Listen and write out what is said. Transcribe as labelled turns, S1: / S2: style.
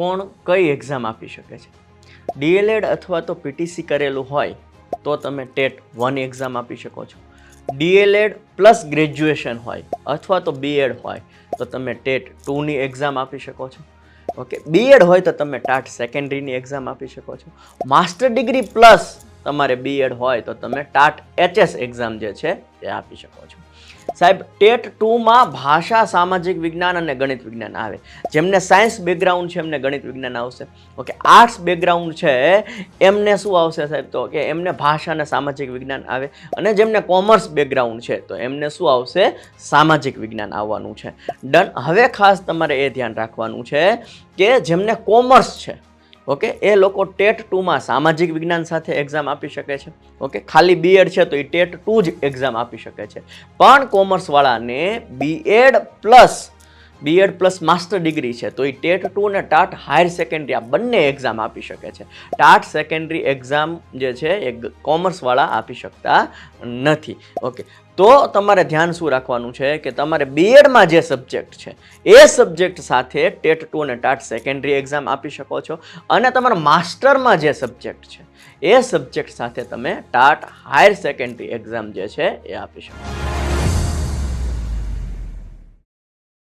S1: કોણ કઈ એક્ઝામ આપી શકે છે? ડીએલએડ અથવા તો પીટીસી કરેલું હોય તો તમે ટેટ વન એક્ઝામ આપી શકો છો. ડીએલએડ પ્લસ ગ્રેજ્યુએશન હોય અથવા તો બીએડ હોય તો તમે ટેટ ટુની એક્ઝામ આપી શકો છો. ઓકે બીએડ હોય તો તમે ટાટ સેકન્ડરીની એક્ઝામ આપી શકો છો. માસ્ટર ડિગ્રી પ્લસ તમારે બીએડ હોય તો તમે ટાટ એચએસ એક્ઝામ જે છે એ આપી શકો છો. સાહેબ, ટેટ ટુમાં ભાષા, સામાજિક વિજ્ઞાન અને ગણિત વિજ્ઞાન આવે. જેમને સાયન્સ બેકગ્રાઉન્ડ છે, એમને ગણિત વિજ્ઞાન આવશે. ઓકે આર્ટ્સ બેકગ્રાઉન્ડ છે, એમને શું આવશે સાહેબ તો કે એમને ભાષા અને સામાજિક વિજ્ઞાન આવે. અને જેમને કોમર્સ બેકગ્રાઉન્ડ છે, તો એમને શું આવશે? સામાજિક વિજ્ઞાન આવવાનું છે. ડન હવે ખાસ તમારે એ ધ્યાન રાખવાનું છે કે જેમને કોમર્સ છે ઓકે? એ લોકો ટેટ ટુમાં સામાજિક વિજ્ઞાન સાથે એક્ઝામ આપી શકે છે. ઓકે? ખાલી બીએડ છે તો એ ટેટ ટુ જ એક્ઝામ આપી શકે છે. પણ કોમર્સવાળાને BEd plus BEd plus master degree છે, તો એ ટેટ ટુ અને ટાટ હાયર સેકન્ડરી, આ બંને એક્ઝામ આપી શકે છે. ટાટ સેકન્ડરી એક્ઝામ જે છે, એ કોમર્સવાળા આપી શકતા નથી. ઓકે તો તમારે ધ્યાન શું રાખવાનું છે કે તમારે બીએડમાં જે સબ્જેક્ટ છે, એ સબ્જેક્ટ સાથે ટેટ ટુ અને ટાટ સેકન્ડરી એક્ઝામ આપી શકો છો. અને તમારા માસ્ટરમાં જે સબ્જેક્ટ છે, એ સબ્જેક્ટ સાથે તમે ટાટ હાયર સેકન્ડરી એક્ઝામ જે છે, એ આપી શકો છો.